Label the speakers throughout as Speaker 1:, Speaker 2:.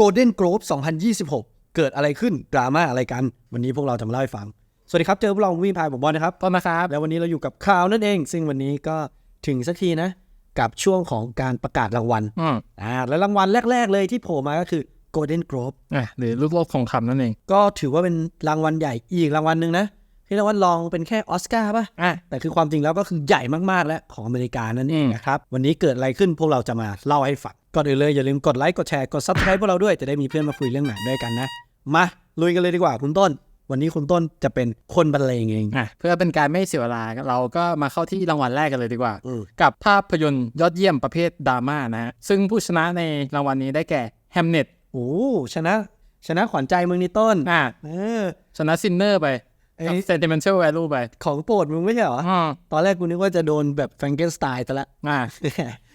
Speaker 1: Golden Globe 2026 เกิดอะไรขึ้น ดราม่าอะไรกัน วันนี้พวกเราจะมาเล่าให้ฟัง สวัสดีครับ เจอพวกเราวิ่งพายผมบอลนะครับ
Speaker 2: ต้นนะครับ
Speaker 1: แล้ววันนี้เราอยู่กับข่าวนั่นเอง ซึ่งวันนี้ก็ถึงสักทีนะ กับช่วงของการประกาศรางวัล
Speaker 2: อืม
Speaker 1: อ่าและรางวัลแรก ๆ เลยที่โผล่มาก็คือ Golden Globe
Speaker 2: อะหรือลูกโลกทองคำนั่นเอง
Speaker 1: ก็ถือว่าเป็นรางวัลใหญ่อีกรางวัลหนึ่งนะ ที่รางวัลรองเป็นแค่ออสการ์ป่ะ
Speaker 2: อะ
Speaker 1: แต่คือความจริงแล้วก็คือใหญ่มากๆแล้วของอเมริกานั่นเอง
Speaker 2: อืม
Speaker 1: นะครับ วันนี้เกิดอะไรขึ้นพวกเราจะมาเล่าให้ฟังก่อนอื่นเลยอย่าลืมกดไลค์กดแชร์กด subscribe พวกเราด้วยจะได้มีเพื่อนมาคุยเรื่องหนังด้วยกันนะ มาลุยกันเลยดีกว่าคุณต้น วันนี้คุณต้นจะเป็นคนบรรเลงเอง
Speaker 2: อะเพื่อเป็นการไม่เสียเวลาเราก็มาเข้าที่รางวัลแรกกันเลยดีกว่า
Speaker 1: อืม
Speaker 2: กับภาพยนตร์ยอดเยี่ยมประเภทดราม่านะฮะซึ่งผู้ชนะในรางวัลนี้ได้แก่แฮมเน็ต
Speaker 1: โอ้ชนะ ชนะขวัญใจมึงนี่ต้น
Speaker 2: อะ
Speaker 1: เออ
Speaker 2: ชนะซินเนอร์ไป
Speaker 1: เอ้
Speaker 2: กับ
Speaker 1: ย
Speaker 2: sentimental value ไป
Speaker 1: ของโปรดมึงไม่ใช่เหรอ
Speaker 2: อ่า
Speaker 1: ตอนแรกกูนึกว่าจะโดนแบบแฟรงเกนสไตน์แต่ละ
Speaker 2: อะ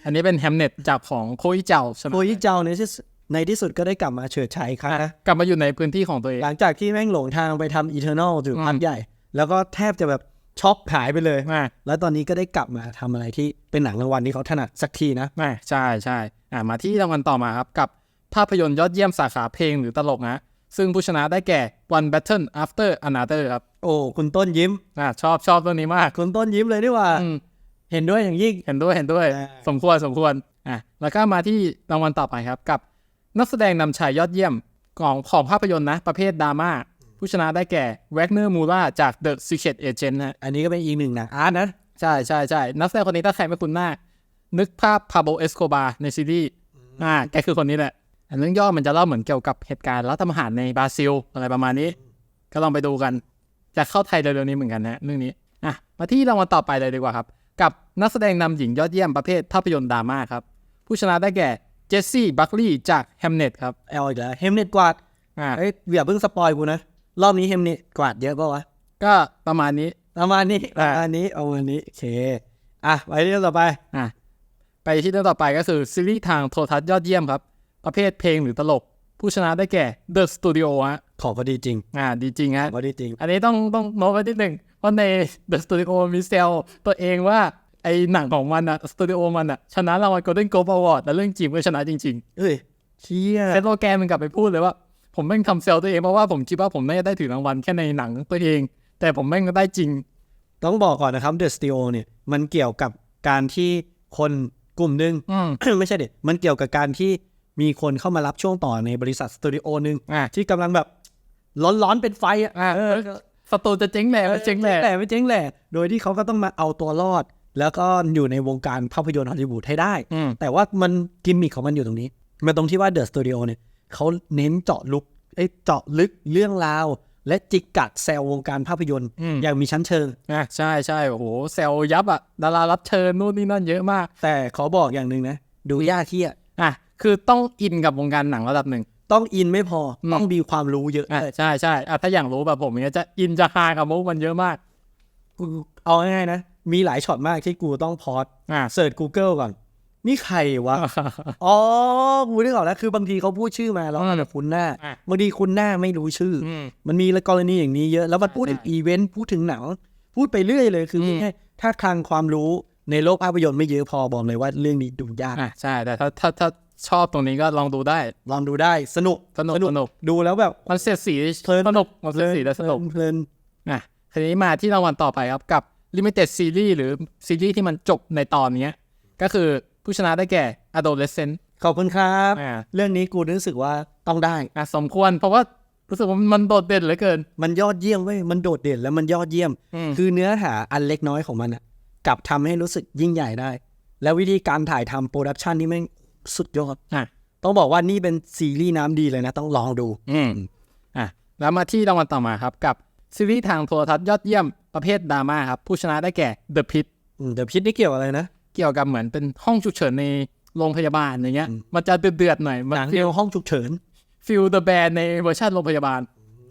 Speaker 2: อันนี้เป็นแฮมเน็ตจากของโคอิเจ้าใช่ไหม
Speaker 1: โคยิเจ้าในที่สุดในที่สุดก็ได้กลับมาเฉิดฉายอีกครั้งนะ
Speaker 2: กลับมาอยู่ในพื้นที่ของตัวเอง
Speaker 1: หลังจากที่แม่งหลงทางไปทำอีเทอร์นลถึง
Speaker 2: อืม
Speaker 1: พักใหญ่ แล้วก็แทบจะแบบช็อกหายไปเลย
Speaker 2: อะ
Speaker 1: แล้วตอนนี้ก็ได้กลับมาทำอะไรที่เป็นหนังรางวัลที่เขาถนัดสักทีนะ
Speaker 2: อะใช่ใช่อะมาที่รางวัลต่อมาครับกับภาพยนตร์ยอดเยี่ยมสาขาเพลงหรือตลกนะ ซึ่งผู้ชนะได้แก่ One Battle After Another ครับ
Speaker 1: โอ้ คุณต้นยิ้ม
Speaker 2: อะชอบชอบเรื่องนี้มาก
Speaker 1: คุณต้นยิ้มเลยดีกว่า
Speaker 2: อืม
Speaker 1: เห็นด้วยอย่างยิ่ง
Speaker 2: เห็นด้วยเห็นด้วย
Speaker 1: อ่า
Speaker 2: สมควรสมควรอะแล้วก็มาที่รางวัลต่อไปครับ กับนักแสดงนำชายยอดเยี่ยมของของภาพยนตร์นะ ประเภทดราม่าผู้ชนะได้แก่แวกเนอร์มูราจาก The Secret Agent นะ
Speaker 1: อันนี้ก็เป็นอีกหนึ่งหนังอาร์ตนะ
Speaker 2: ใช่ใช่ใช่นักแสดงคนนี้ถ้าใครไม่คุ้นหน้า นึกภาพพาโบเอสโคบาในซีรีส์อ่าแกคือคนนี้แหละอัน เรื่องย่อมันจะเล่าเหมือนเกี่ยวกับเหตุการณ์รัฐประหารในบราซิลอะไรประมาณนี้ ก็ลองไปดูกัน จะเข้าไทยเร็วๆนี้เหมือนกันนะเรื่องนี้อะมาที่รางวัลต่อไปเลยดีกว่าครับ กับนักแสดงนำหญิงยอดเยี่ยมประเภทภาพยนตร์ดราม่าครับ ผู้ชนะได้แก่เจสซี่บัคลีย์จากแฮมเน็ตครับ
Speaker 1: แอลอีกแล้วเฮมเน็ตกวาด
Speaker 2: อ่า
Speaker 1: เอ้ยอย่าเพิ่งสปอยกูนะรอบนี้เฮมเน็ตกวาดเยอะป่าวะ
Speaker 2: ก็ประมาณนี้
Speaker 1: ประมาณนี้ป
Speaker 2: อ่า
Speaker 1: ระมาณนี้เอาวันนี้โอเคอะไปเรื่องต่อไป
Speaker 2: อะไปที่เรื่องต่อไปก็คือซีรีส์ทางโทรทัศน์ยอดเยี่ยมครับ ประเภทเพลงหรือตลก ผู้ชนะได้แก่ The Studio ฮะ
Speaker 1: ขอพอดีจริง
Speaker 2: อ่าดีจริงฮะ
Speaker 1: พอดีจริง
Speaker 2: อันนี้ต้องต้องโน้ตไว้นิดหนึ่งเพราะใน The Studio มีเซลตัวเองว่าไอหนังของมันอะสตูดิโอมันอะชนะรางวัล Golden Globe Award แต่เรื่องจริงก็ชนะจริง
Speaker 1: เอ้ยเชี่ย
Speaker 2: ๆเซตโลแกนมันกลับไปพูดเลยว่า ผมแม่งทำเซลตัวเองเพราะว่าผมคิดว่าผมน่าจะได้ถือรางวัลแค่ในหนังตัวเอง แต่ผมแม่งก็ได้จริง
Speaker 1: ต้องบอกก่อนนะครับ The Studio เนี่ยมันเกี่ยวกับการที่คนกลุ่มหนึ่ง
Speaker 2: อืม
Speaker 1: ไม่ใช่เด็มันเกี่ยวกับการที่ มีคนเข้ามารับช่วงต่อในบริษัทสตูดิโอหนึ่ง
Speaker 2: อะ
Speaker 1: ที่กำลังแบบร้อนๆเป็นไฟอะ
Speaker 2: อะ
Speaker 1: เออ
Speaker 2: สตูจะเจ๊งแหล่เจ๊งแหล่
Speaker 1: แต่ไม่เจ๊งแหละ โดยที่เขาก็ต้องมาเอาตัวรอด แล้วก็อยู่ในวงการภาพยนตร์ฮอลลีวูดให้ได้
Speaker 2: อืม
Speaker 1: แต่ว่ามันกิมมิคของมันอยู่ตรงนี้ มันตรงที่ว่าเดอะสตูดิโอเนี่ยเขาเน้นเจาะลึกเอ้ยเจาะลึกเรื่องราว และจิกกัดแซลวงการภาพยนตร์
Speaker 2: อืม
Speaker 1: อย่างมีชั้นเชิง
Speaker 2: อะใช่ใช่โอ้โหเซลยับอะดารารับเชิญนู่นนี่นั่นเยอะมาก
Speaker 1: แต่ขอบอกอย่างหนึ่งนะ ดูยากที่อะ
Speaker 2: อะ คือต้องอินกับวงการหนังระดับหนึ่ง
Speaker 1: ต้องอินไม่พอ
Speaker 2: อืม
Speaker 1: ต้องมีความรู้เยอะ
Speaker 2: อะใช่ใช่อะถ้าอย่างรู้แบบผมเนี้ยจะอินจะฮากับมุกมันเยอะมาก
Speaker 1: กูเอาง่ายๆนะ มีหลายช็อตมากที่กูต้องพอด
Speaker 2: อะ
Speaker 1: เสิร์ช Google ก่อน นี่ใครวะ อ๋อ กูนึกออกแล้ว คือบางทีเขาพูดชื่อมาแล้ว
Speaker 2: อืม
Speaker 1: อาจจะคุ้นหน้า
Speaker 2: อะ
Speaker 1: บางทีคุ้นหน้าไม่รู้ชื่ออ
Speaker 2: อืม
Speaker 1: มันมีกรณีอย่างนี้เยอะ แล้วมันพูดถึง
Speaker 2: ใช่
Speaker 1: อีเวนต์ พูดถึงหนัง พูดไปเรื่อยเลย คือ
Speaker 2: อืม
Speaker 1: แค่ถ้าคลังความรู้ในโลกภาพยนตร์ไม่เยอะพอบอกเลยว่าเรื่องนี้ดูยาก
Speaker 2: อะใช่ แต่ถ้าถ้าถ้า ชอบตรงนี้ก็ลองดูได้
Speaker 1: ลองดูได้สนุก
Speaker 2: สนุกสนุก
Speaker 1: ดูแล้วแบบ
Speaker 2: มันเสียดสี
Speaker 1: เพลิน
Speaker 2: สนุกมันเสียดสีและสนุก
Speaker 1: เพลิน
Speaker 2: อะทีนี้มาที่รางวัลต่อไปครับกับ Limited Series หรือซีรีส์ที่มันจบในตอนเนี้ยก็คือผู้ชนะได้แก่ Adolescent
Speaker 1: ขอบคุณครับ
Speaker 2: อ่า
Speaker 1: เรื่องนี้กูรู้สึกว่าต้องได้
Speaker 2: อะสมควรเพราะว่ารู้สึกว่ามันโดดเด่นเหลือเกิน
Speaker 1: มันยอดเยี่ยมเว้ย มันโดดเด่นแล้วมันยอดเยี่ยม
Speaker 2: อืม
Speaker 1: คือเนื้อหาอันเล็กน้อยของมันอะกลับทำให้รู้สึกยิ่งใหญ่ได้ แล้ววิธีการถ่ายทำโปรดักชันนี่แม่ง สุดยอด
Speaker 2: อะ
Speaker 1: ต้องบอกว่านี่เป็นซีรีส์น้ำดีเลยนะ ต้องลองดู
Speaker 2: อืมอะแล้วมาที่รางวัลต่อมาครับ กับซีรีส์ทางโทรทัศน์ยอดเยี่ยมประเภทดราม่าครับ ผู้ชนะได้แก่ The Pit
Speaker 1: เดี๋ยวพิษนี่เกี่ยวอะไรนะ
Speaker 2: เกี่ยวกับเหมือนเป็นห้องฉุกเฉินในโรงพยาบาลอย่างเงี้ย มันจะเดือดๆหน่อยมัน
Speaker 1: หนังแนวห้องฉุกเฉิน
Speaker 2: ฟิลเดอะแบนในเวอร์ชันโรงพยาบาล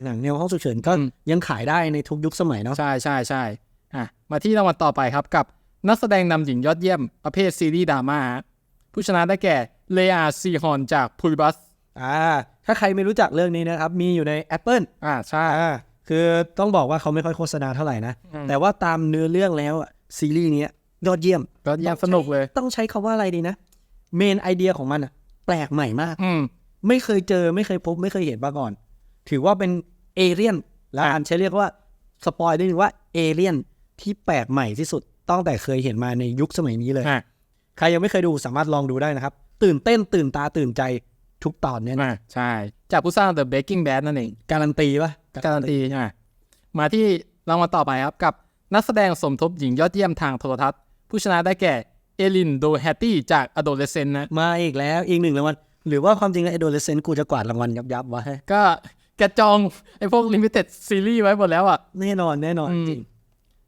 Speaker 1: หนังแนวห้องฉุกเฉินก็
Speaker 2: อืม
Speaker 1: ยังขายได้ในทุกยุคสมัยเนาะ
Speaker 2: ใช่ใช่ใช่อะมาที่รางวัลต่อไปครับกับนักแสดงนำหญิงยอดเยี่ยมประเภทซีรีส์ดราม่าฮะ ผู้ชนะได้แก่เลอาซีฮอนจากพูลิบัส
Speaker 1: อ่าถ้าใครไม่รู้จักเรื่องนี้นะครับ มีอยู่ใน Apple
Speaker 2: อ่าใช่
Speaker 1: อ่าคือต้องบอกว่าเขาไม่ค่อยโฆษณาเท่าไหร่นะ
Speaker 2: อืม
Speaker 1: แต่ว่าตามเนื้อเรื่องแล้วอะซีรีส์เนี้ยยอดเยี่ยม
Speaker 2: ก็ยังสนุกเลย
Speaker 1: ต้องใช้คำว่าอะไรดีนะเมนไอเดียของมันอะแปลกใหม่มาก
Speaker 2: อืม
Speaker 1: ไม่เคยเจอไม่เคยพบไม่เคยเห็นมาก่อน ถือว่าเป็นเอเลี่ยนและอันใช้เรียกว่าสปอยได้เลยว่าเอเลี่ยนที่แปลกใหม่ที่สุดตั้งแต่เคยเห็นมาในยุคสมัยนี้เลย
Speaker 2: อะ
Speaker 1: ใครยังไม่เคยดูสามารถลองดูได้นะครับ ตื่นเต้นตื่นตาตื่นใจทุกตอนเนี่ยนะ
Speaker 2: อะใช่ จากผู้สร้าง The Breaking Bad นั่นเอง
Speaker 1: การันตีปะ
Speaker 2: การันตีใช่ไหมมาที่รางวัลต่อไปครับกับนักแสดงสมทบหญิงยอดเยี่ยมทางโทรทัศน์ ผู้ชนะได้แก่เอลินโดแฮตตี้จาก Adolescent นะ
Speaker 1: มาอีกแล้วอีกหนึ่งรางวัลหรือว่าความจริงแล้วไอโดเลเซนกูจะกวาดรางวัลยับยับๆวะ
Speaker 2: ก็แกจองไอ้พวก Limited Series ไว้หมดแล้วอะ
Speaker 1: แน่นอนแน่นอน
Speaker 2: อืม
Speaker 1: จริง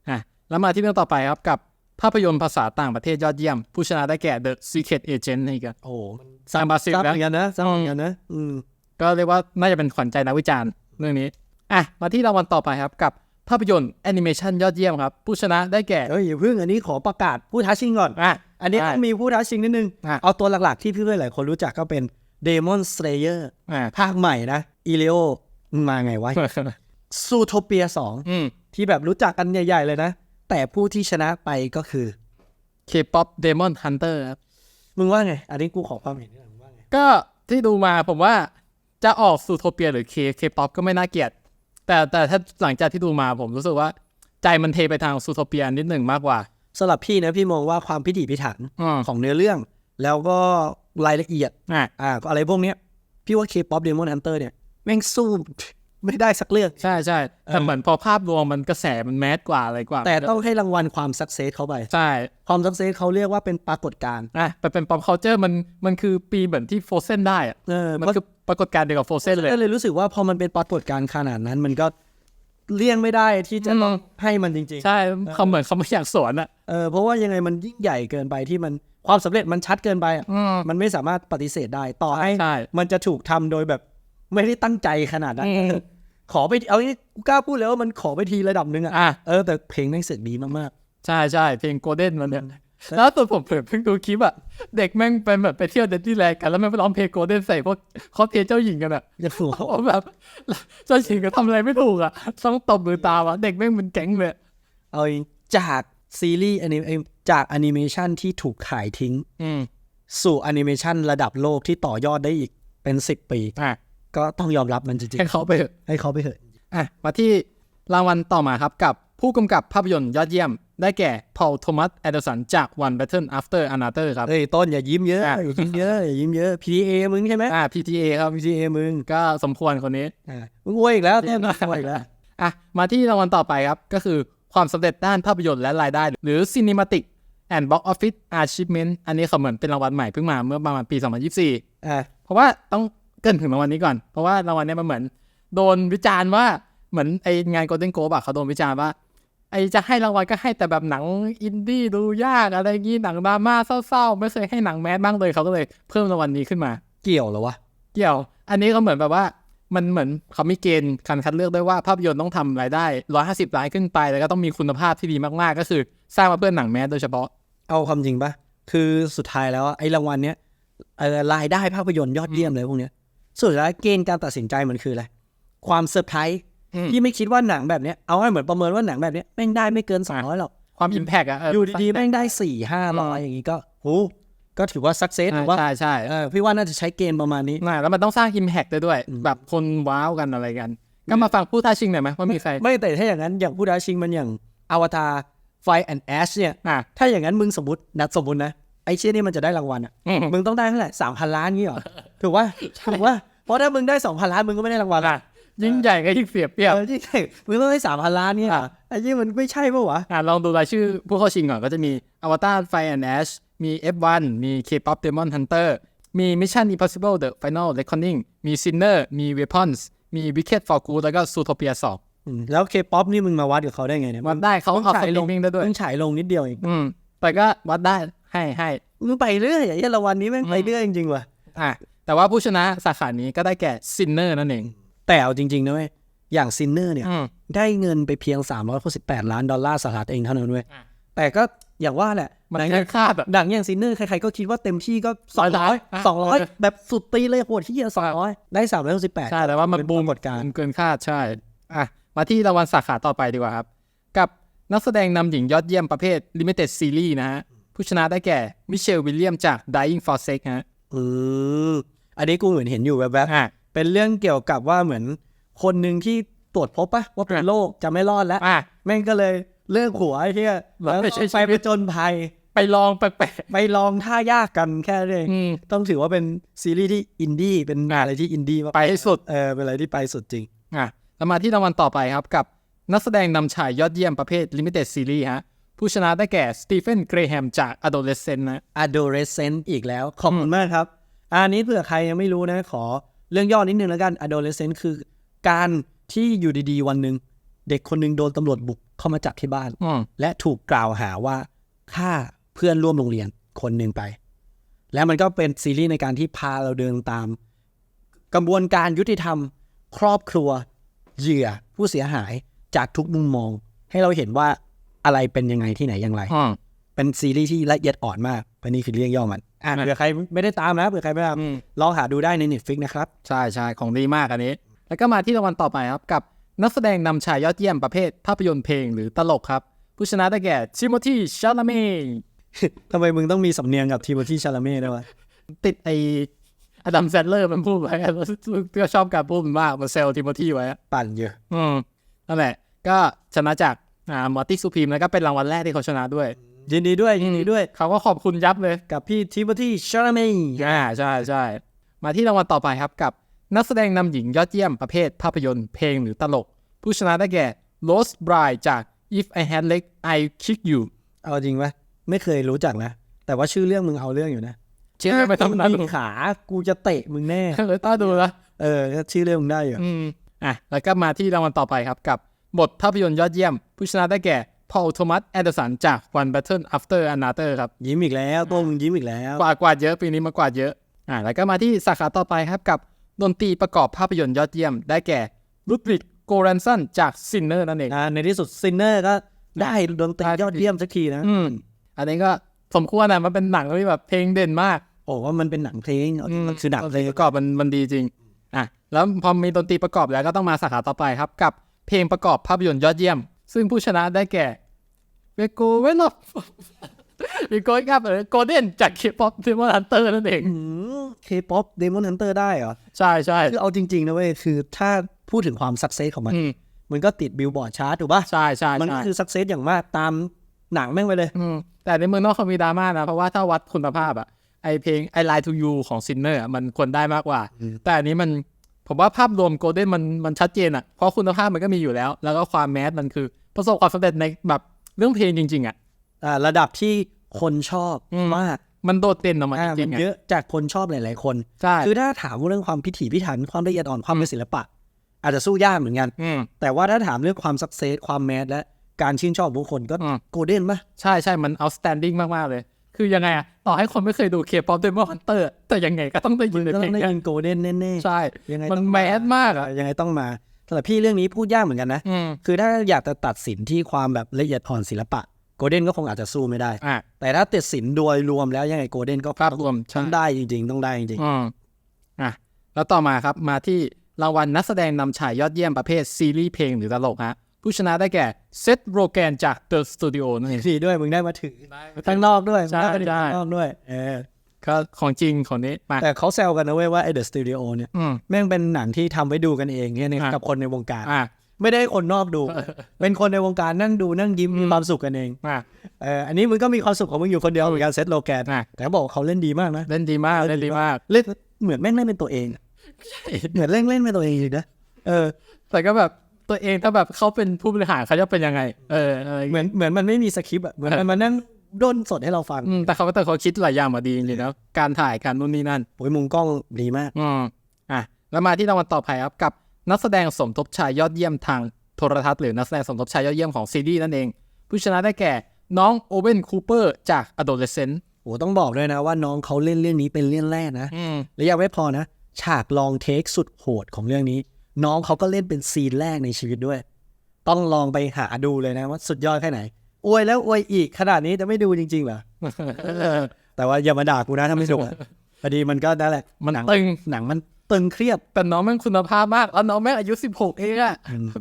Speaker 2: อะแล้วมาที่เรื่องต่อไปครับกับ ภาพยนตร์ภาษาต่างประเทศยอดเยี่ยม ผู้ชนะได้แก่ The Secret Agent นี่ก็
Speaker 1: โอ้โหมัน
Speaker 2: สร้างบราซิล
Speaker 1: ทราบ
Speaker 2: แล้ว
Speaker 1: เหมือนกันนะทราบเหมือนกันนะอืม
Speaker 2: ก็เรียกว่าน่าจะเป็นขวัญใจนักวิจารณ์เรื่องนี้อะมาที่รางวัลต่อไปครับกับภาพยนตร์แอนิเมชันยอดเยี่ยมครับ ผู้ชนะได้แก่
Speaker 1: เอ้ยอย่าเพิ่งอันนี้ขอประกาศผู้ท้าชิงก่อน
Speaker 2: อะ
Speaker 1: อันนี้
Speaker 2: ได้
Speaker 1: ต้องมีผู้ท้าชิงนิดนึง
Speaker 2: อะ
Speaker 1: เอาตัวหลักๆที่พี่เพื่อนหลายคนรู้จักก็เป็น Demon Slayer
Speaker 2: อะ
Speaker 1: ภาคใหม่นะอีเลโอมึงมาไงวะซูโทเปียสอง
Speaker 2: อืม
Speaker 1: ที่แบบรู้จักกันใหญ่ ๆ เลยนะ แต่ผู้ที่ชนะไปก็คือ
Speaker 2: K-pop Demon Hunter ครับ
Speaker 1: มึงว่าไง อันนี้กูขอความเห็นหน่อยมึงว่าไง
Speaker 2: ก็ที่ดูมาผมว่าจะออกซูโทเปียหรือ K K-pop ก็ไม่น่าเกลียด แต่แต่ถ้าหลังจากที่ดูมาผมรู้สึกว่า ใจมันเทไปทางซูโทเปียนิดหนึ่งมากกว่า
Speaker 1: สำหรับพี่นะพี่มองว่าความพิถีพิถัน
Speaker 2: อืม
Speaker 1: ของเนื้อเรื่อง แล้วก็รายละเอียด
Speaker 2: อะ
Speaker 1: อ่าอะไรพวกเนี้ย พี่ว่า K-pop Demon Hunter เนี่ย แม่งสู้ ไม่ได้สักเรื่อง
Speaker 2: ใช่ใช่แต่เหมือนพอภาพรวมมันกระแสมันแมสกว่าอะไรกว่า
Speaker 1: แต่ต้องให้รางวัลความสักเซสเขาไป
Speaker 2: ใช่
Speaker 1: ความสักเซสเขาเรียกว่าเป็นปรากฏการณ์
Speaker 2: อะแต่เป็น pop culture มันมันคือปีเหมือนที่โฟเซนได้อะ
Speaker 1: เออ
Speaker 2: มัน
Speaker 1: เพราะ
Speaker 2: คือปรากฏการณ์เดียวกับโฟเซนเลย
Speaker 1: ก็เลยรู้สึกว่าพอมันเป็นปรากฏการณ์ขนาดนั้นมันก็เลี่ยงไม่ได้ที่จะต้องให้มันจริง
Speaker 2: ใช่เขาเหมือนเขาไม่อยากสวนอะ
Speaker 1: ๆเออเพราะว่ายังไงมันยิ่งใหญ่เกินไปที่มันความสำเร็จมันชัดเกินไปอะ
Speaker 2: อืม
Speaker 1: มันไม่สามารถปฏิเสธได้ต่อให้
Speaker 2: ใช่
Speaker 1: มันจะถูกทำโดยแบบไม่ได้ตั้งใจขนาดนั้น
Speaker 2: อืม
Speaker 1: ขอไปเอางี้กูกล้าพูดเลยว่ามันขอไปทีระดับหนึ่งอะ
Speaker 2: อะ
Speaker 1: เออแต่เพลงแม่งเสียงดีมาก
Speaker 2: ใช่ใช่เพลงโกลเด้นมันเนี่ยแล้วตัวผมเพิ่งเพิ่งดูคลิปอะ เด็กแม่งเป็นแบบไปเที่ยวเดนที่แลนด์กันแล้วแม่งไปร้องเพลงโกลเด้นใส่พวกคอสเพลย์เจ้าหญิงกันอะ
Speaker 1: ๆอย่าหัว
Speaker 2: ผมแบบเจ้าหญิงก็ทำอะไรไม่ถูกอะต้องตบมือตามอะเด็กแม่งเป็นแก๊งเลย
Speaker 1: เอาจริงจากซีรีส์อนิเมจากแอนิเมชันที่ถูกขายทิ้ง
Speaker 2: อืม
Speaker 1: สู่แอนิเมชันระดับโลกที่ต่อยอดได้อีกเป็นสิบปี
Speaker 2: อะ
Speaker 1: ก็ต้องยอมรับมันจริง
Speaker 2: ให้เขาไปเถอะ
Speaker 1: ๆให้เขาไปเถอะ
Speaker 2: อะมาที่รางวัลต่อมาครับกับผู้กำกับภาพยนตร์ยอดเยี่ยม ได้แก่พอลโทมัสแอดสันจาก One Battle After Another ครับ
Speaker 1: เฮ้ยต้นอย่ายิ้มเยอะ
Speaker 2: อะ
Speaker 1: อย่ายิ้มเยอะอย่ายิ้มเยอะ PTA มึงใช่ไหม
Speaker 2: อ่า PTA ครับ
Speaker 1: PTA มึง
Speaker 2: ก็สมควรคนนี้
Speaker 1: อ่ามึงอวยอีกแล้วเต้นอวยอีกแล้ว
Speaker 2: อะ มาที่รางวัลต่อไปครับ ก็คือความสำเร็จด้านภาพยนตร์และรายได้ หรือ Cinematic and Box Office Achievement อันนี้เขาเหมือนเป็นรางวัลใหม่เพิ่งมาเมื่อประมาณปี 2024
Speaker 1: อ่า
Speaker 2: เพราะว่าต้องเกรินถึงรางวัลนี้ก่อน เพราะว่ารางวัลเนี้ยมันเหมือน โดนวิจารณ์ว่าเหมือนไองาน Golden Globe อะเขาโดนวิจารณ์ว่าไอจะให้รางวัลก็ให้แต่แบบหนังอินดี้ดูยากอะไรอย่างงี้หนังดราม่าเศร้าๆ ไม่เคยให้หนังแมสบ้างเลยเขาก็เลยเพิ่มรางวัลนี้ขึ้นมา
Speaker 1: เกี่ยวเหรอวะ
Speaker 2: เกี่ยว อันนี้ก็เหมือนแบบว่ามันเหมือนเขามีเกณฑ์การคัดเลือกด้วยว่าภาพยนตร์ต้องทำรายได้150ล้านขึ้นไป แล้วก็ต้องมีคุณภาพที่ดีมากๆ ก็คือสร้างมาเพื่อหนังแมสโดยเฉพาะ
Speaker 1: เอาความจริงปะคือสุดท้ายแล้วอะไอ้รางวัลเนี้ยเอ่อรายได้ภาพยนตร์ยอดเยี่ยมเลยพวกเนี้ย สุดท้ายเกณฑ์การตัดสินใจมันคืออะไร ความเซอร์ไพรส์
Speaker 2: อืม
Speaker 1: ที่ไม่คิดว่าหนังแบบเนี้ยเอาให้เหมือนประเมินว่าหนังแบบเนี้ยแม่งได้ไม่เกินสองร้อยหรอก
Speaker 2: ความอิมแพกอะเอ
Speaker 1: ยู่ดีๆแม่งได้สี่ห้าร้อยอย่างงี้ก็โหก็ถือว่าสักเซส
Speaker 2: ใช่
Speaker 1: ถือว่า
Speaker 2: ใช่ใช่
Speaker 1: เออพี่ว่าน่าจะใช้เกณฑ์ประมาณนี้
Speaker 2: น่าแล้วมันต้องสร้างอิมแพกได้ด้วย แบบคนว้าวกันอะไรกันก็มาฟังผู้ท้าชิงหน่อยไหมว่ามีใคร
Speaker 1: ไม่แต่ถ้าอย่างนั้นอย่างผู้ท้าชิงมันอย่างอวตารไฟแอนด์แอชเนี่ย
Speaker 2: อะ
Speaker 1: ถ้าอย่างนั้นมึงสมมตินัดสมมตินะไอ้เชี่ยนี่มันจะได้รางวัลอะ
Speaker 2: อืม
Speaker 1: มึงต้องได้เท่าไหร่สามพันล้านงี้เหรอ ถูกว่าถูกว่า เพราะถ้ามึงได้สองพันล้านมึงก็ไม่ได้รางวัล
Speaker 2: อะยิ่งใหญ่ก็ยิ่งเสียเปรียบ
Speaker 1: เออที่ใช่มึงต้องได้สามพันล้านเนี่ย
Speaker 2: อะ
Speaker 1: ไอ้ยี่มันไม่ใช่ปะวะ
Speaker 2: อะลองดูรายชื่อผู้เข้าชิงก่อนก็จะมี Avatar Fire and Ash มี F1 มี K-pop Demon Hunter มี Mission Impossible The Final Reckoning มี Sinner มี Weapons มี Wicked for Good แล้วก็ Zootopia 2
Speaker 1: อืมแล้วเคป๊อปนี่มึงมาวัดกับเขาได้ไงเนี่ย
Speaker 2: วัดได้เขา
Speaker 1: ต้อง
Speaker 2: เอาส
Speaker 1: ฉาย
Speaker 2: ต
Speaker 1: ล
Speaker 2: รี
Speaker 1: ง
Speaker 2: มมิ่งได้ด้วย
Speaker 1: มึงฉายลงนิดเดียวเอง
Speaker 2: อืมแต่ก็วัดได้ให้ให้
Speaker 1: มึงไปเรื่อยไอ้เหี้ยรางวัลนี้แม่งไปเรื่อยจริงๆว่ะ
Speaker 2: อะ แต่ว่าผู้ชนะสาขานี้ก็ได้แก่ Sinner นั่นเอง
Speaker 1: แต่เอาจริงๆนะเว้ยอย่างซินเนอร์เนี่ย
Speaker 2: อืม
Speaker 1: ได้เงินไปเพียง 368 ล้านดอลลาร์สหรัฐเองเท่านั้นเว้ย
Speaker 2: อะ
Speaker 1: แต่ก็อย่างว่าแหละ
Speaker 2: มัน
Speaker 1: หนัง
Speaker 2: เกินคาดอะ
Speaker 1: ดังอย่างซินเนอร์ใครๆก็คิดว่าเต็มที่ก็สองร้อย
Speaker 2: อะ
Speaker 1: สองร้อย
Speaker 2: เออ
Speaker 1: แบบสุดตีเลยโหดที่เหี้ยสองร้อยได้สามร้อยหกสิบแปด
Speaker 2: ใช่แต่ว่ามัน
Speaker 1: เป็น
Speaker 2: บูม
Speaker 1: ปรากฏการณ์
Speaker 2: เกินคาดใช่อะมาที่รางวัลสาขาต่อไปดีกว่าครับ กับนักแสดงนำหญิงยอดเยี่ยมประเภท Limited Series นะฮะผู้ชนะได้แก่มิเชลวิลเลียมจาก Dying for Sex ฮะ
Speaker 1: อืม อันนี้กูเหมือนเห็นอยู่แบบแบบ
Speaker 2: อะ
Speaker 1: ๆเป็นเรื่องเกี่ยวกับว่าเหมือนคนหนึ่งที่ตรวจพบปะว่าเป็นโรคจะไม่รอดแล้ว
Speaker 2: อะ
Speaker 1: แม่งก็เลยเลิกหัวไอ้เหี้ย
Speaker 2: แล้ว
Speaker 1: แล้ว
Speaker 2: ไปใช้ชี
Speaker 1: ไป
Speaker 2: วิต
Speaker 1: ไปจนภัย
Speaker 2: ไปลองแปลก
Speaker 1: ไปลองท่ายากกันแค่นั้นเอง
Speaker 2: ๆอืม
Speaker 1: ต้องถือว่าเป็นซีรีส์ที่อินดี้เป็นอะไรที่อินดี้มาก
Speaker 2: ไปให้สุด
Speaker 1: เออเป็นอะไรที่ไปสุดจริง
Speaker 2: อะแล้วมาที่รางวัลต่อไปครับกับนักแสดงนำชายยอดเยี่ยมประเภท Limited Series ฮะ ผู้ชนะได้แก่สตีเฟนเกรแฮมจาก Adolescent นะ
Speaker 1: adolescent อีกแล้ว ขอบคุณมากครับ อันนี้เผื่อใครยังไม่รู้นะ ขอเรื่องย่อนิดนึงแล้วกัน adolescent คือการที่อยู่ดีๆ วันหนึ่งเด็กคนหนึ่งโดนตำรวจบุกเข้ามาจับที่บ้าน
Speaker 2: อืม
Speaker 1: และถูกกล่าวหาว่าฆ่าเพื่อนร่วมโรงเรียนคนหนึ่งไป แล้วมันก็เป็นซีรีส์ในการที่พาเราเดินตาม กระบวนการยุติธรรม ครอบครัว เหยื่อ ผู้เสียหายจากทุกมุมมอง ให้เราเห็นว่าอะไรเป็นยังไงที่ไหนอย่างไร
Speaker 2: อืม
Speaker 1: เป็นซีรีส์ที่ละเอียดอ่อนมากอันนี้คือเรื่องย่อมัน อ่า
Speaker 2: นะ
Speaker 1: เผื่อใครไม่ได้ตามนะเผื่อใครไม่ตาม
Speaker 2: อืม
Speaker 1: ลองหาดูได้ใน Netflix นะครับ
Speaker 2: ใช่ใช่ของดีมากอันนี้ แล้วก็มาที่รางวัลต่อไปครับ กับนักแสดงนำชายยอดเยี่ยมประเภทภาพยนตร์เพลงหรือตลกครับ ผู้ชนะได้แก่ชิโมธีชาลาเม
Speaker 1: ทำไมมึงต้องมีสำเนียงกับทีโมธีชาลาเม่ด้วยวะ
Speaker 2: ติดไออดัมแซนเลอร์มันพูดไว้แล้วก็ชอบการพูดมันมากมาเซลทิโมธีไว้อะ
Speaker 1: ปั่นเยอะ
Speaker 2: อืมนั่นแหละก็ชนะจากอ่ามอร์ตี้ซูพีมแล้วก็เป็นรางวัลแรกที่เขาชนะด้วย
Speaker 1: ยินดีด้วยยินดีด้วย
Speaker 2: เขาก็ขอบคุณยับเลย
Speaker 1: กับพี่ทีโมธีชาลาเม่
Speaker 2: อ่าใช่ใช่มาที่รางวัลต่อไปครับกับนักแสดงนำหญิงยอดเยี่ยมประเภทภาพยนตร์เพลงหรือตลก ผู้ชนะได้แก่ Rose Bride จาก If I Had Leg I Kick You
Speaker 1: เอาจริงปะไม่เคยรู้จักนะ แต่ว่าชื่อเรื่องมึงเอาเรื่องอยู่นะ
Speaker 2: เชื่อไปทำนั้น
Speaker 1: มีขา กูจะเตะมึงแน่
Speaker 2: เลยต้าดูนะ
Speaker 1: เออชื่อเรื่องมึงได้อยู่
Speaker 2: อืมอะแล้วก็มาที่รางวัลต่อไปครับกับบทภาพยนตร์ยอดเยี่ยม ผู้ชนะได้แก่ Paul Thomas Anderson จาก One Battle After Another ครับ
Speaker 1: ยิ้มอีกแล้วตัวมึงยิ้มอีกแล้ว
Speaker 2: กวาดกวาดเยอะปีนี้มากวาดเยอะอ่าแล้วก็มาที่สาขาต่อไปครับกับดนตรีประกอบภาพยนตร์ยอดเยี่ยม ได้แก่ลุดริกโกรันสันจากซินเนอร์นั่นเอง
Speaker 1: อ่าในที่สุดซินเนอร์ก็ได้ดนตรียอดเยี่ยมสักทีนะ
Speaker 2: อืมอันนี้ก็สมควรนะมันเป็นหนังที่แบบเพลงเด่นมาก
Speaker 1: โอ้ว่ามันเป็นหนังเพลงมันคือหนัง
Speaker 2: ดน
Speaker 1: เพ
Speaker 2: ต
Speaker 1: ล
Speaker 2: รี
Speaker 1: ง
Speaker 2: ประกอบมันมันดีจริงอะแล้วพอมีดนตรีประกอบแล้วก็ต้องมาสาขาต่อไปครับกับเพลงประกอบภาพยนตร์ยอดเยี่ยม ซึ่งผู้ชนะได้แก่เวโกเวลอวิโกครับเออโกลเด้นจากเคป๊อปเทมอนฮันเตอร์นั่นเอง
Speaker 1: เคป๊อปเดมอนฮันเตอร์ได้เหรอ
Speaker 2: ใช่ใช่
Speaker 1: คือเอาจริง ๆ นะเว้ย คือถ้าพูดถึงความสักเซสของมัน
Speaker 2: อืม
Speaker 1: มันก็ติดบิลบอร์ดชาร์ตถูกป่ะ
Speaker 2: ใช่ใช่
Speaker 1: มันก็
Speaker 2: ใช่
Speaker 1: คือสักเซสอย่างมากตามหนังแม่งไปเลย
Speaker 2: อืมแต่ในเมืองนอกเขามีดราม่านะ เพราะว่าถ้าวัดคุณภาพอะไอเพลง I Lie to You ของซินเนอร์มันควรได้มากกว่า แต่อันนี้มัน ผมว่าภาพรวมโกลเด้นมันมันชัดเจนอะเพราะคุณภาพมันก็มีอยู่แล้ว แล้วก็ความแมสมันคือ ประสบความสำเร็จในแบบเรื่องเพลงจริง ๆอะ
Speaker 1: อ่าระดับที่คนชอบ
Speaker 2: อืม
Speaker 1: มาก
Speaker 2: มันโดดเด่นออกมา
Speaker 1: อ่า
Speaker 2: จ
Speaker 1: มั
Speaker 2: ริ
Speaker 1: น
Speaker 2: งๆอะ
Speaker 1: เยอะจากคนชอบหลาย ๆ คน
Speaker 2: ใช่
Speaker 1: คือถ้าถามเรื่องความพิถีพิถันความละเอียดอ่อนความเป็นศิลปะ อาจจะสู้ยากเหมือนกัน
Speaker 2: อืม
Speaker 1: แต่ว่าถ้าถามเรื่องความสักเซสความแมสและการชื่นชอบของผู้คนก็
Speaker 2: อืม
Speaker 1: โกลเด้นปะ
Speaker 2: ใช่ใช่มัน outstanding มาก ๆ เลย คือยังไงอะต่อให้คนไม่เคยดูเคป๊อปเดมอนฮันเตอร์แต่ยังไงก็ต้องได้ยิ
Speaker 1: มึ
Speaker 2: น
Speaker 1: ง
Speaker 2: ใน
Speaker 1: ก็
Speaker 2: เพล
Speaker 1: ต้องงได้
Speaker 2: เนี้ย
Speaker 1: ยินโกลเด้นแน่ๆ
Speaker 2: ใช่
Speaker 1: ยังไง
Speaker 2: มัน
Speaker 1: ต้อง
Speaker 2: แมสมากอะ
Speaker 1: ยังไงต้องมาสำหรับพี่เรื่องนี้พูดยากเหมือนกันนะ
Speaker 2: อืม
Speaker 1: คือถ้าอยากจะตัดสินที่ความแบบละเอียดอ่อนศิลปะโกลเด้นก็คงอาจจะสู้ไม่ได้
Speaker 2: อะ
Speaker 1: แต่ถ้าตัดสินโดยรวมแล้วยังไงโกลเด้นก็
Speaker 2: ภาพรวมใช่
Speaker 1: ต้องได้จริง ๆ ต้องได้จริง
Speaker 2: อืมอะแล้วต่อมาครับมาที่รางวัลนักแสดงนำฉายยอดเยี่ยมประเภทซีรีส์เพลงหรือตลกฮะ ผู้ชนะได้แก่เซธโรแกนจาก The Studio นั่นเอง
Speaker 1: ๆดีด้วยมึงได้มาถือข้างนอกด้วย
Speaker 2: ใช่
Speaker 1: มึงได้มาถือ
Speaker 2: ใช่
Speaker 1: ข้างนอกด้วยเออ
Speaker 2: ก็ของจริงของนี้มา
Speaker 1: แต่เขาแซวกันนะเว้ยว่าไอเดอะสตูดิโอเนี่ย
Speaker 2: อืม
Speaker 1: แม่งเป็นหนังที่ทำไว้ดูกันเองเนี่ยนะ
Speaker 2: อะ
Speaker 1: กับคนในวงการ
Speaker 2: อะ
Speaker 1: ไม่ได้ให้คนนอกดู เป็นคนในวงการนั่งดูนั่งยิ้มมีความสุขกันเอง
Speaker 2: อะ
Speaker 1: เอออันนี้มึงก็มีความสุขของมึงอยู่คนเดียวเหมือนกันเซตโลแกน
Speaker 2: อะ
Speaker 1: แต่เขาบอกว่าเขาเล่นดีมากนะ
Speaker 2: เล่นดีมากเล่นดีมาก
Speaker 1: เล่นเหมือนแม่งเล่นเป็นตัวเองเหมือนเล่นเล่นเป็นตัวเองจริงนะเออ
Speaker 2: แต่ก็แบบ ตัวเองถ้าแบบเขาเป็นผู้บริหารเขาจะเป็นยังไง เอออะไรอย่าง
Speaker 1: เหมื
Speaker 2: เงี้ย
Speaker 1: อนเหมือนมันไม่มีสคริปต์อะเหมือนมันมานั่งด้นสดให้เราฟัง
Speaker 2: อืมแต่เขาแต่เขาคิดหลายอย่างมาดีจริงๆแล้วการถ่ายการนู่นนี่นั่น
Speaker 1: โอ้ยมุมกล้องดีมาก
Speaker 2: อืมอะแล้วมาที่รางวัลต่อไปครับกับนักแสดงสมทบชายยอดเยี่ยมทางโทรทัศน์หรือนักแสดงสมทบชายยอดเยี่ยมของซีรีส์นั่นเอง ผู้ชนะได้แก่น้องโอเวนคูเปอร์จาก Adolescent
Speaker 1: โอ้ต้องบอกด้วยนะว่าน้องเขาเล่นเรื่องนี้เป็นเรื่องแรกนะ
Speaker 2: อืม
Speaker 1: และยังไม่พอนะ ฉากลองเทคสุดโหดของเรื่องนี้ น้องเขาก็เล่นเป็นซีนแรกในชีวิตด้วย ต้องลองไปหาดูเลยนะว่าสุดยอดแค่ไหนอวยแล้วอวยอีกขนาดนี้จะไม่ดูจริงๆเหรอแต่ว่าอย่ามาด่ากูนะถ้าไม่สุกอะพอดีมันก็นั่นแหละ
Speaker 2: มัน
Speaker 1: หนัง
Speaker 2: ตึง
Speaker 1: หนังมันตึงเครียด
Speaker 2: แต่น้องแม่งคุณภาพมากแล้วน้องแม่งอายุ16เองอะ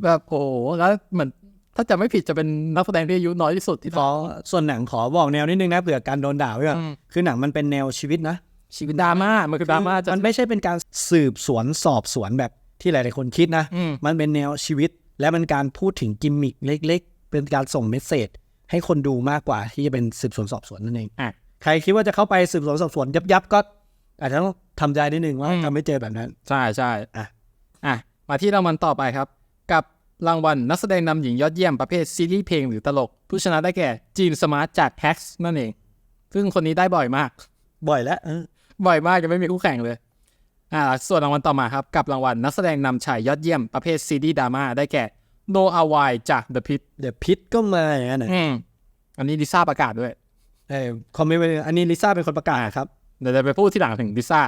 Speaker 2: แบบโอ้โหแล้วเหมือนถ้าจะไม่ผิดจะเป็นนักแสดงที่อายุน้อยที่สุดที่
Speaker 1: ขอส่วนหนังขอบอกแนวนิดนึงนะเผื่อการโดนด่าไว้ก่อน
Speaker 2: อืม
Speaker 1: คือหนังมันเป็นแนวชีวิตนะ
Speaker 2: ชีวิตดราม่ามันคือดราม่าจะ
Speaker 1: มันไม่ใช่เป็นการสืบสวนสอบสวนแบบ ที่หลาย ๆ คนคิดนะ
Speaker 2: อืม
Speaker 1: มันเป็นแนวชีวิต และมันการพูดถึงกิมมิคเล็ก ๆ เป็นการส่งเมสเซจให้คนดูมากกว่าที่จะเป็นสืบสวนสอบสวนนั่นเอง
Speaker 2: อะ
Speaker 1: ใครคิดว่าจะเข้าไปสืบสวนสอบสวนยับยับๆก็ อาจจะต้องทำใจนิดนึงว่า
Speaker 2: อืม
Speaker 1: จะไม่เจอแบบนั้น
Speaker 2: ใช่ใช่
Speaker 1: อะ
Speaker 2: อะมาที่รางวัลต่อไปครับ กับรางวัลนักแสดงนำหญิงยอดเยี่ยมประเภทซีรีส์เพลงหรือตลก ผู้ชนะได้แก่จีนสมาร์ทจาก Hacks นั่นเอง ซึ่งคนนี้ได้บ่อยมาก
Speaker 1: บ่อยแล้วเออ
Speaker 2: บ่อยมากจะไม่มีคู่แข่งเลย อ่าส่วนรางวัลต่อมาครับกับรางวัลนักแสดงนำชายยอดเยี่ยมประเภทซีรีส์ดราม่าได้แก่ No a w i จาก The Pit
Speaker 1: เดี๋ยวพิษก็มาอย่างนั้นนะ
Speaker 2: อืมอันนี้ลิซ่าประกาศด้วย
Speaker 1: เออคอมเมนต์ไปเลยอันนี้ลิซ่าเป็นคนประกาศครับ
Speaker 2: เดี๋ยวจะไปพูดที่หลังถึงลิซ่า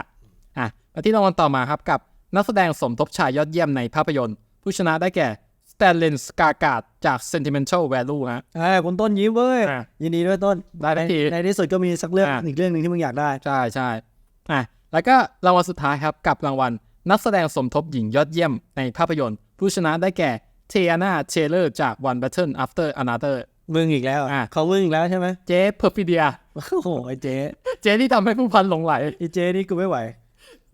Speaker 2: อะมาที่รางวัลต่อมาครับกับนักแสดงสมทบชายยอดเยี่ยมในภาพยนตร์ ผู้ชนะได้แก่สแตนเลนสกากาดจาก Sentimental Value ฮะ
Speaker 1: อ่าคุณต้นยิ้มเว้ย
Speaker 2: อะ
Speaker 1: ยินดีด้วยต้น
Speaker 2: ได้ทันที
Speaker 1: ในที่สุดก็มีสักเรื่อง
Speaker 2: อะ
Speaker 1: อีกเรื่องหนึ่งที่มึงอยากได้
Speaker 2: ใช่ใช่อะ แล้วก็รางวัลสุดท้ายครับกับรางวัลนักแสดงสมทบหญิงยอดเยี่ยมในภาพยนตร์ ผู้ชนะได้แก่เทียนาเชเลอร์จาก One Battle After Another
Speaker 1: มึงอีกแล้ว
Speaker 2: อะ
Speaker 1: เขามึงอีกแล้วใช่ไหม
Speaker 2: เจ๊เพอร์ฟิเดีย
Speaker 1: โอ้โหไอ้เจ๊
Speaker 2: เจ๊ที่ทำให้ผู้พันหลงไหล
Speaker 1: ไอ้เจ๊นี่กูไม่ไหว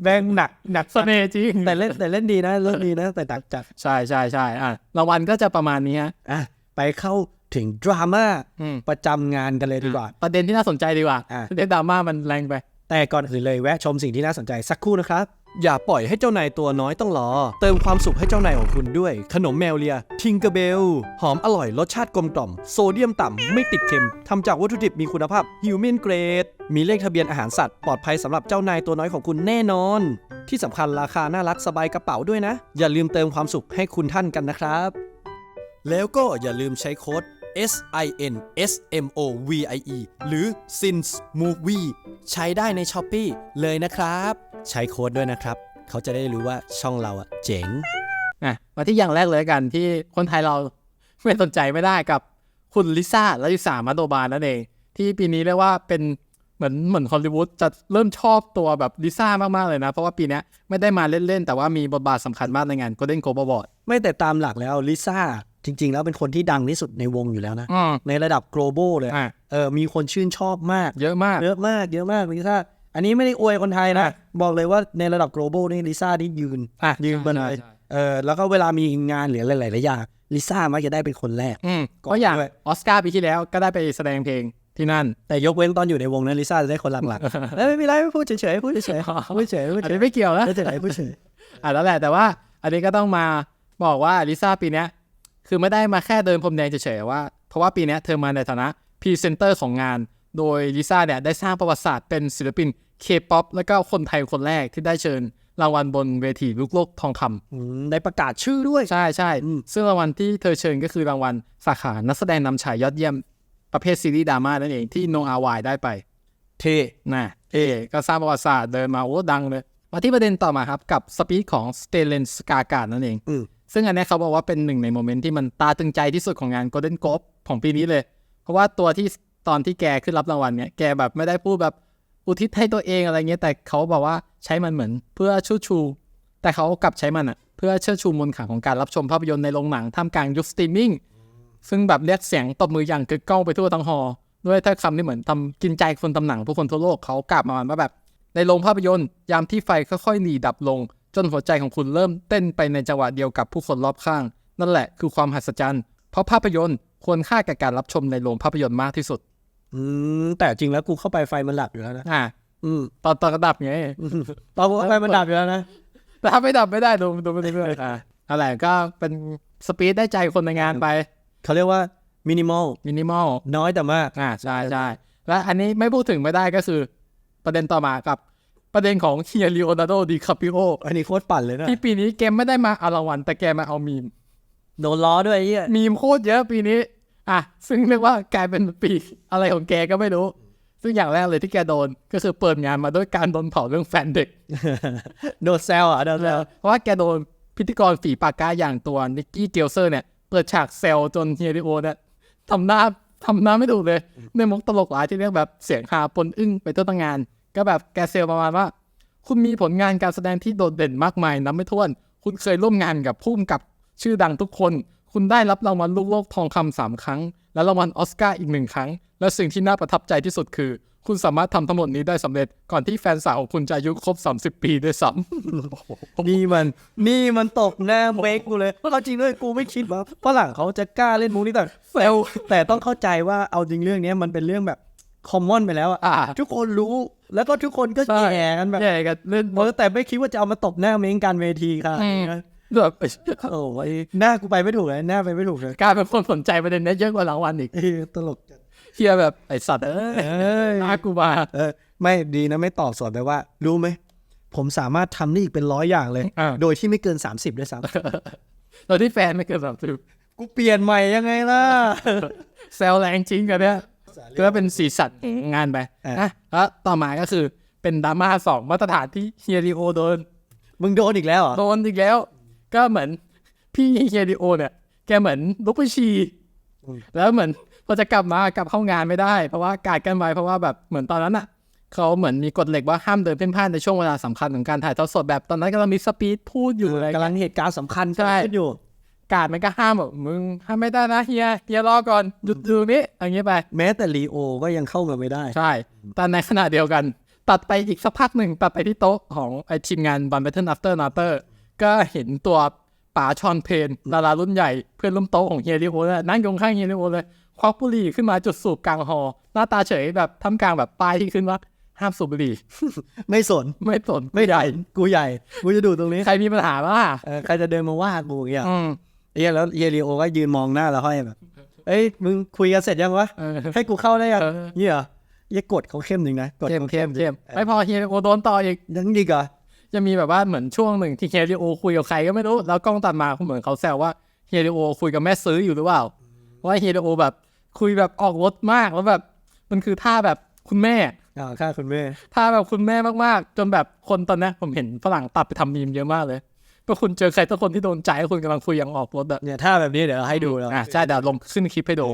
Speaker 1: แบงหนักหนัก
Speaker 2: เสน่ห์จริง
Speaker 1: แต่เล่นแต่เล่นดีนะเล่นดีนะแต่ดักจัด
Speaker 2: ใช่ใช่ใช่อะรางวัลก็จะประมาณนี้ฮะ
Speaker 1: อะไปเข้าถึงดราม่า
Speaker 2: อืม
Speaker 1: ประจำงานกันเลยดีกว่า
Speaker 2: ประเด็นที่น่าสนใจดีกว่า
Speaker 1: อะ
Speaker 2: เรื่องดราม่ามันแรงไป
Speaker 1: แต่ก่อนอื่นเลยแวะชมสิ่งที่น่าสนใจสักครู่นะครับ
Speaker 3: อย่าปล่อยให้เจ้านายตัวน้อยต้องรอ เติมความสุขให้เจ้านายของคุณด้วย ขนมแมวเลีย ทิงเกอร์เบล หอมอร่อยรสชาติกลมกล่อม โซเดียมต่ำ ไม่ติดเค็ม ทำจากวัตถุดิบมีคุณภาพฮิวแมนเกรด มีเลขทะเบียนอาหารสัตว์ ปลอดภัยสำหรับเจ้านายตัวน้อยของคุณแน่นอน ที่สำคัญราคาน่ารักสบายกระเป๋าด้วยนะ อย่าลืมเติมความสุขให้คุณท่านกันนะครับ แล้วก็อย่าลืมใช้โค้ด S I N S M O V I E หรือ Sins Movie ใช้ได้ใน s h อ p e e เลยนะครับ ใช้โค้ดด้วยนะครับ เขาจะได้รู้ว่าช่องเราอะเจ๋ง
Speaker 2: อะมาที่อย่างแรกเลยกันที่คนไทยเราไม่สนใจไม่ได้กับคุณลิซ่าและลิซ่ามาโดบานนั่นเอง ที่ปีนี้เรียกว่าเป็นเหมือนเหมือนฮอลลีวูดจะเริ่มชอบตัวแบบลิซ่ามาก ๆ เลยนะ เพราะว่าปีเนี้ยไม่ได้มาเล่น ๆ แต่ว่ามีบทบาทสำคัญมากในงาน Golden Globe Award
Speaker 1: ไม่แต่ตามหลักแล้วลิซ่า จริง ๆ แล้วเป็นคนที่ดังที่สุดในวงอยู่แล้วนะ
Speaker 2: อืม
Speaker 1: ในระดับ global เลย
Speaker 2: อะ
Speaker 1: เออมีคนชื่นชอบมาก
Speaker 2: เยอะมาก
Speaker 1: เยอะมากเยอะมากลิซ่าอันนี้ไม่ได้อวยคนไทยนะ
Speaker 2: อะ
Speaker 1: บอกเลยว่าในระดับ global นี่ลิซ่านี่ยืน
Speaker 2: อะ
Speaker 1: ยืนบน
Speaker 2: ใช่
Speaker 1: เลย
Speaker 2: ใช่
Speaker 1: เออแล้วก็เวลามีงานหรือหลายๆอย่างลิซ่ามักจะได้เป็นคนแรก
Speaker 2: อืม
Speaker 1: ก่อน
Speaker 2: เพราะอย่าง
Speaker 1: ด้วย
Speaker 2: ออสการ์ปีที่แล้วก็ได้ไปแสดงเพลงที่นั่น
Speaker 1: แต่ยกเว้นตอนอยู่ในวงนั้นลิซ่าจะได้คนหลักๆ เอ้ยไม่มีไรไม่พูดเฉยๆพูดเฉยๆพูดเฉยๆพูด
Speaker 2: อัน
Speaker 1: เฉ
Speaker 2: นี้
Speaker 1: ย
Speaker 2: ไม่เกี่ยวนะ
Speaker 1: ๆพูดเฉยๆพูดเฉย
Speaker 2: อะแล้วแหละแต่ว่าอันนี้ก็ต้องมาบอกว่าลิซ่าปีเนี้ย คือไม่ได้มาแค่เดินพรมแดงเฉยๆว่า เพราะว่าปีเนี้ยเธอมาในฐานะพรีเซนเตอร์ของงาน โดยลิซ่าเนี่ยได้สร้างประวัติศาสตร์เป็นศิลปินเคป๊อปแล้วก็คนไทยคนแรกที่ได้เชิญรางวัลบนเวทีลูกโลกทองคำ
Speaker 1: อืมได้ประกาศชื่อด้วย
Speaker 2: ใช่ใช่
Speaker 1: อืม
Speaker 2: ซึ่งรางวัลที่เธอเชิญก็คือรางวัลสาขานักแสดงนำชายยอดเยี่ยม ประเภทซีรีส์ดราม่านั่นเองที่โนอาวายได้ไป
Speaker 1: เท่
Speaker 2: นะเอก็สร้างประวัติศาสตร์เดินมาโอ้ดังเลย มาที่ประเด็นต่อมาครับ กับสปีดของสเตเลนสกาการนั่นเอง
Speaker 1: อืม
Speaker 2: ซึ่งอันนี้เขาบอกว่าเป็นหนึ่งในโมเมนต์ที่มันตาตึงใจที่สุดของงาน Golden Globe ของปีนี้เลย เพราะว่าตัวที่ตอนที่แกขึ้นรับรางวัลเนี่ยแกแบบไม่ได้พูดแบบอุทิศให้ตัวเองอะไรเงี้ยแต่เขาบอกว่าใช้มันเหมือนเพื่อชูชู แต่เขากลับใช้มันอะเพื่อเชิดชูมนต์ขลังของการรับชมภาพยนตร์ในโรงหนังท่ามกลางยุคสตรีมมิ่งซึ่งแบบเรียกเสียงตบมืออย่างกึกก้องไปทั่วทั้งหอด้วยถ้อยคำที่เหมือนทำกินใจคนตำหนังผู้คนทั่วโลกเขากล่าวมาว่าแบบ ในโรงภาพยนตร์ยามที่ไฟค่อยๆหลีดับลง จนหัวใจของคุณเริ่มเต้นไปในจังหวะเดียวกับผู้คนรอบข้าง นั่นแหละคือความหัศจรรย์ เพราะภาพยนตร์ควรค่าแก่การรับชมในโรงภาพยนตร์มากที่สุด
Speaker 1: อืมแต่จริงแล้วกูเข้าไปไฟมันดับอยู่แล้วนะ
Speaker 2: อ่า
Speaker 1: อืม
Speaker 2: ตอนตอนกระดับไง
Speaker 1: ตอนกูเข้าไปมันดับอยู่แล้วนะ
Speaker 2: แต่ถ้าไม่ดับไม่ได้ดูดูไปเรื่อยๆอ่าอะไรก็เป็นสปีดได้ใจคนในงานไป
Speaker 1: เขาเรียกว่ามินิมอล
Speaker 2: มินิมอล
Speaker 1: น้อยแต่มาก
Speaker 2: อ่าใช่ใช่และอันนี้ไม่พูดถึงไม่ได้ก็คือ ประเด็นต่อมากับ ประเด็นของเฮียริโอนาร์โดดิคาปิโอ
Speaker 1: อันนี้โคตรปั่นเลยนะ
Speaker 2: ที่ปีนี้เกมไม่ได้มาเอารางวัลแต่แกมาเอามีม
Speaker 1: โดนล้อด้วยไอ้เหี้ย
Speaker 2: มีมโคตรเยอะปีนี้ อะ ซึ่งเรียกว่ากลายเป็นปีอะไรของแกก็ไม่รู้ ซึ่งอย่างแรกเลยที่แกโดนก็คือเปิดงานมาด้วยการโดนเผาเรื่องแฟนเด็ก
Speaker 1: โดนแซวอะโดนแซว
Speaker 2: เพราะว่าแกโดนพิธีกรฝีปากกาอย่างตัวนิกกี้เกลเซอร์เนี่ยเปิดฉากเซลจนเฮียริโอเนี่ยทำหน้าทำหน้าไม่ถูกเลยในมุกตลกหลายที่เรียกแบบเสียงฮาปนอึ้งไปตัวตั้งงาน ก็แบบแกเซลประมาณว่า คุณมีผลงานการแสดงที่โดดเด่นมากมายนับไม่ถ้วน คุณเคยร่วมงานกับผู้กำกับชื่อดังทุกคน คุณได้รับรางวัลลูกโลกทองคำสามครั้ง และรางวัลออสการ์อีกหนึ่งครั้ง และสิ่งที่น่าประทับใจที่สุดคือ คุณสามารถทำทั้งหมดนี้ได้สำเร็จก่อนที่แฟนสาวของคุณจะอายุครบ 30 ปีด้วยซ้ำ
Speaker 1: นี่มัน นี่มันตกหน้าเบกกูเลยเพราะเราจริงด้วยกูไม่คิดว่าฝรั่งเขาจะกล้าเล่นมุกนี้แต่
Speaker 2: เซล
Speaker 1: แต่ต้องเข้าใจว่าเอาจริงเรื่องเนี้ยมันเป็นเรื่องแบบ คอมมอนไปแล้วอะ
Speaker 2: อ่า
Speaker 1: ทุกคนรู้แล้วก็ทุกคนก็
Speaker 2: ใช่
Speaker 1: แย่กันแบบ
Speaker 2: แย่กันเล่น
Speaker 1: เออแต่ไม่คิดว่าจะเอามาตบหน้าเม้งการเวทีค่ะ
Speaker 2: อืมแบบ
Speaker 1: โอ้ยหน้ากูไปไม่ถูกเลยหน้าไปไม่ถูกเลย
Speaker 2: กลายเป็นคนสนใจประเด็นนี้เยอะกว่ารางวัลอีก
Speaker 1: เอ้ยตลกจัด
Speaker 2: เฮียแบบไอสัตว์เอ้ย
Speaker 1: เอ้ย
Speaker 2: น่ากูมา
Speaker 1: เออไม่ดีนะไม่ตอบสวนไปว่า รู้ไหม ผมสามารถทำได้อีกเป็นร้อยอย่างเลย
Speaker 2: อ่า
Speaker 1: โดยที่ไม่เกิน 30ด้วยซ้
Speaker 2: โดยที่แฟนไม่เกินสามสิบำ
Speaker 1: กูเปลี่ยนใหม่ยังไงล่ะ
Speaker 2: แซวแรงจริงกันเนี่ย ก็เป็นสีสันของงานไป
Speaker 1: อะ
Speaker 2: นะแล้วต่อมาก็คือเป็นดราม่าสองมาตรฐานที่เฮียริโอโดน
Speaker 1: มึงโดนอีกแล้วเหรอ
Speaker 2: โดนอีกแล้ว ก็เหมือนพี่เฮียริโอเนี่ย แกเหมือนลุกไปฉี่
Speaker 1: อืม
Speaker 2: แล้วเหมือนพอจะกลับมากลับเข้างานไม่ได้ เพราะว่าการกันไว้เพราะว่าแบบเหมือนตอนนั้นอะเขาเหมือนมีกฎเหล็กว่าห้ามเดินเพ่นพ่านในช่วงเวลาสำคัญของการถ่ายทอดสดแบบตอนนั้นกำลังมีสปีดพูดอยู่อะไร
Speaker 1: กำลังเหตุการณ์สำคัญ
Speaker 2: ใช่
Speaker 1: เกิดขึ้นอยู่
Speaker 2: การมันก็ห้ามแบบมึงห้ามไม่ได้นะเฮียเฮียรอก่อนหยุดดูนี้อย่างเงี้ยไป
Speaker 1: แม้แต่ลีโอก็ยังเข้ามาไม่ได้
Speaker 2: ใช่ แต่ในขณะเดียวกัน ตัดไปอีกสักพักหนึ่งตัดไปที่โต๊ะของไอทีมงานบันเบ t เทิลอัฟเตอร์นาเตอร์ก็เห็นตัวป๋าชอนเพนดารารุ่นใหญ่เพื่อนร่วมโต๊ะของเฮียริโอเนี่ยนั่งอยู่ข้างเฮียริโอเลยควักบุหรี่ขึ้นมาจุดสูบกลางหอ หน้าตาเฉยแบบทำกลางแบบป้ายที่ขึ้นว่าห้ามสูบบุหรี่
Speaker 1: ไม่สน
Speaker 2: ไม่สน
Speaker 1: ไม่ใหญ่ กูใหญ่ กูจะดูตรงนี้
Speaker 2: ใครมีปัญหาบ้าง
Speaker 1: เออใครจะเดินมาว่ากูอย่าง เงี้ย
Speaker 2: อืม
Speaker 1: เฮียแล้วเฮียลีโอก็ยืนมองหน้าแล้วห้อยแบบ เอ้ยมึงคุยกันเสร็จยังวะ
Speaker 2: เออ
Speaker 1: ให้กูเข้าได้ยัง
Speaker 2: เออ
Speaker 1: เนี่ยเหรอเฮียกดเขาเข้มจริงนะกด
Speaker 2: เข้ม
Speaker 1: ขา
Speaker 2: เข้มเข้ม
Speaker 1: ออ
Speaker 2: ไม่พอเฮียริโอโดนต่ออีก
Speaker 1: ยังดีกว่า
Speaker 2: จะมีแบบว่าเหมือนช่วงหนึ่งที่เฮียริโอคุยกับใครก็ไม่รู้ แล้วกล้องตัดมาเหมือนเขาแซวว่าเฮียริโอคุยกับแม่ซื้ออยู่หรือเปล่าว่าเฮียริโอแบบคุยแบบออกรถมากแล้วแบบ มันคือท่าแบบคุณแม่
Speaker 1: อ่าค่าคุณแม่
Speaker 2: ท่าแบบคุณแม่มากๆ จนแบบคนตอนเนี้ยผมเห็นฝรั่งตัดไปทำมีมเยอะมากเลย ก็คุณเจอใครสักคนที่โดนใจคุณกำลังคุยอย่างออกรถอะ
Speaker 1: เนี่ยถ้าแบบนี้เดี๋ยวเราให้ดูแล้ว
Speaker 2: อะใช่เดี๋ยวลงขึ้นคลิปให้ดู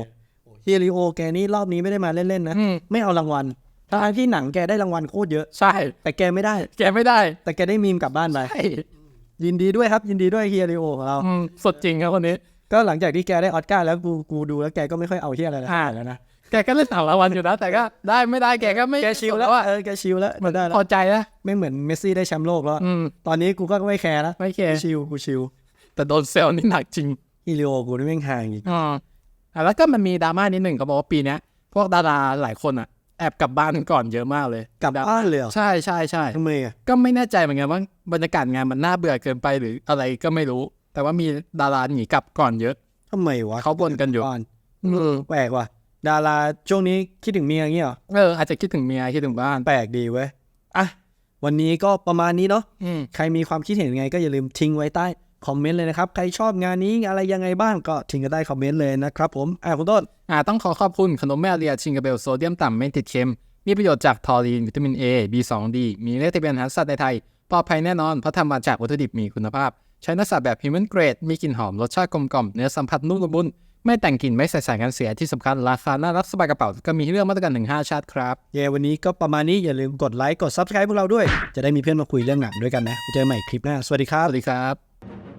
Speaker 1: เฮียริโอแกนี่รอบนี้ไม่ได้มาเล่นๆนะ
Speaker 2: อืม
Speaker 1: ไม่เอารางวัลทั้งที่หนังแกได้รางวัลโคตรเยอะ
Speaker 2: ใช่
Speaker 1: แต่แกไม่ได้
Speaker 2: แกไม่ได้
Speaker 1: แต่แกได้มีมกลับบ้านไป
Speaker 2: ใช่
Speaker 1: ยินดีด้วยครับยินดีด้วยเฮียริโอของเรา
Speaker 2: อืมสดจริงครับคนนี้
Speaker 1: ก็หลังจากที่แกได้ออสการ์แล้วกูกูดูแล้วแกก็ไม่ค่อยเอาเฮียอะไรแล้ว
Speaker 2: อ่า
Speaker 1: แล้วนะ
Speaker 2: แกก็เล่นหนังรางวัลอยู่นะแต่ก็ได้ไม่ได้แกก็ไม่
Speaker 1: แกชิลแล้ว
Speaker 2: ว่า
Speaker 1: เออแกชิลแล้วมาได้แล้
Speaker 2: พ
Speaker 1: ว
Speaker 2: อใจนะ
Speaker 1: ไม่เหมือนเมสซี่ได้แชมป์โลกแล้ว
Speaker 2: อืม
Speaker 1: ตอนนี้กูก็ไม่แคร์แล้ว
Speaker 2: ไม่เค
Speaker 1: กูชิลกูชิล
Speaker 2: แต่โดนเซลล์นี่หนักจริง
Speaker 1: ฮิริโอกูนี่แม่งห่างอีก
Speaker 2: อ่าอะแล้วก็มันมีดราม่านิดหนึ่งเขาบอกว่าปีเนี้ยพวกดาราหลายคนอะแอบกลับบ้านก่อนเยอะมากเลย
Speaker 1: กลับบ้านเลยเหรอ
Speaker 2: ใช่ใช่ใช่
Speaker 1: ทำไมอะ
Speaker 2: ก็ไม่แน่ใจเหมือนกันว่าบรรยากาศงานมันน่าเบื่อเกินไปหรืออะไรก็ไม่รู้ แต่ว่ามีดาราหนีกลับก่อนเยอะ
Speaker 1: ทำไมวะ
Speaker 2: เขาบ่นกันอยู่
Speaker 1: บ้าน
Speaker 2: อืม
Speaker 1: แปลกว่ะ ดาราช่วงนี้คิดถึงเมียอย่างเงี้ยเหรอ
Speaker 2: เอออาจจะคิดถึงเมียคิดถึงบ้าน
Speaker 1: แปลกดีเว้ยอะวันนี้ก็ประมาณนี้เนาะ
Speaker 2: อืม
Speaker 1: ใครมีความคิดเห็นยังไงก็อย่าลืมทิ้งไว้ใต้คอมเมนต์เลยนะครับ ใครชอบงานนี้อะไรยังไงบ้างก็ทิ้งกันใต้คอมเมนต์เลยนะครับผมอะคุณต้น
Speaker 2: อ่าต้องขอขอบคุณขนมแม่เรียชิงกาเบลโซเดียมต่ำไม่ติดเค็ม มีประโยชน์จากทอรีน วิตามิน A B2D มีเลขทะเบียนอาหารสัตว์ในไทย ปลอดภัยแน่นอน เพราะทำมาจากวัตถุดิบมีคุณภาพ ใช้เนื้อสัตว์แบบ human grade มีกลิ่นหอมรสชาติกลมกล่อมเนื้อสัมผัสนุ่มละมุน ไม่แต่งกลิ่นไม่ใส่สารกันเสียที่สำคัญราคาน่ารับสบายกระเป๋าก็มีให้เลือกมาตรการถึง5ชาติครับ
Speaker 1: เย้วันนี้ก็ประมาณนี้อย่าลืมกดไลค์กด Subscribe พวกเราด้วย จะได้มีเพื่อนมาคุยเรื่องหนังด้วยกันนะเจอกันใหม่คลิปหน้าสวัสดีครั
Speaker 2: ส
Speaker 1: บ
Speaker 2: วัสดีครับ